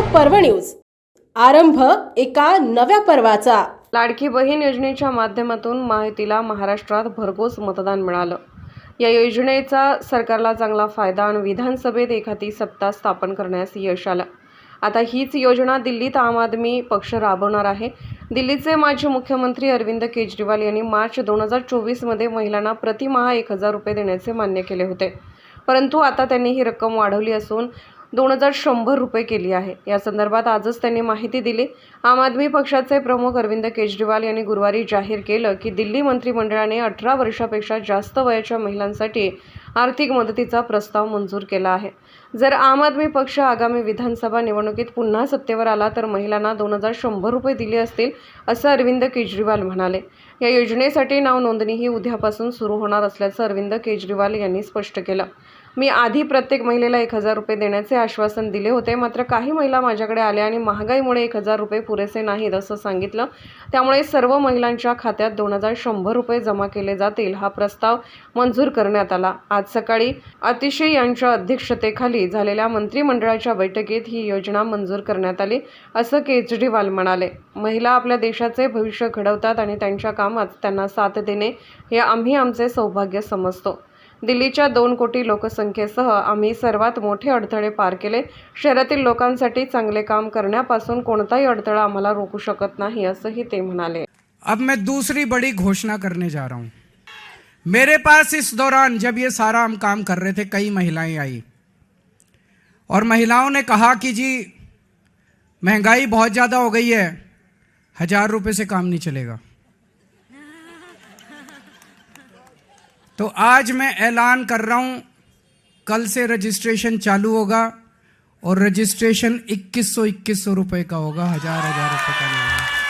पर्व न्यूज. आरंभ एका नव्या पर्वाचा. लाडकी बहीण योजनेच्या माध्यमातून माहितीला महाराष्ट्रात भरघोस मतदान मिळालं. या योजनेचा सरकारला चांगला फायदा आणि विधानसभेत एखादी सत्ता स्थापन करण्यास यश आलं. आता हीच योजना दिल्लीत आम आदमी पक्ष राबवणार आहे. दिल्लीचे माजी मुख्यमंत्री अरविंद केजरीवाल यांनी मार्च दोन हजार चोवीसमध्ये महिलांना प्रतिमाहा एक हजार रुपये देण्याचे मान्य केले होते. परंतु आता त्यांनी ही रक्कम वाढवली असून दोन हजार शंभर रुपये केली आहे. या संदर्भात आजच त्यांनी माहिती दिली. आम आदमी पक्षाचे प्रमुख अरविंद केजरीवाल यांनी गुरुवारी जाहीर केलं की दिल्ली मंत्रिमंडळाने अठरा वर्षापेक्षा जास्त वयाच्या महिलांसाठी आर्थिक मदतीचा प्रस्ताव मंजूर केला आहे. जर आम आदमी पक्ष आगामी विधानसभा निवडणुकीत पुन्हा सत्तेवर आला तर महिलांना दोन हजार शंभर रुपये दिले असतील असं अरविंद केजरीवाल म्हणाले. या योजनेसाठी नाव नोंदणीही उद्यापासून सुरू होणार असल्याचं अरविंद केजरीवाल यांनी स्पष्ट केलं. मी आधी प्रत्येक महिलेला एक हजार रुपये देण्याचे आश्वासन दिले होते. मात्र काही महिला माझ्याकडे आल्या आणि महागाईमुळे एक हजार रुपये पुरेसे नाहीत असं सांगितलं. त्यामुळे सर्व महिलांच्या खात्यात दोन हजार शंभर रुपये जमा केले जातील हा प्रस्ताव मंजूर करण्यात आला. आज सकाळी अतिशय यांच्या अध्यक्षतेखाली झालेल्या मंत्रिमंडळाच्या बैठकीत ही योजना मंजूर करण्यात आली असं केजरीवाल म्हणाले. महिला आपल्या देशाचे भविष्य घडवतात आणि त्यांच्या कामात त्यांना साथ देणे हे आम्ही आमचे सौभाग्य समजतो. दिल्लीच्या दोन कोटी लोकसंख्येसह आम्ही सर्वात मोठे अडथळे पार केले. शहरातील लोकांसाठी चांगले काम करण्यापासून कोणताही अडथळा आम्हाला रोखू शकत नाही असंही ते म्हणाले. अब मैं दूसरी बड़ी घोषणा करने जा रहा हूं। मेरे पास इस दौरान जब ये सारा हम काम कर रहे थे कई महिलाएं आई। और महिलाओं ने कहा कि जी महंगाई बहुत ज़्यादा हो गई है हजार रुपये से काम नहीं चलेगा। तो आज मैं ऐलान कर रहा हूं कल से रजिस्ट्रेशन चालू होगा और रजिस्ट्रेशन इक्कीस सौ इक्कीस सौ रुपये का होगा हजार हजार रुपये का नहीं होगा।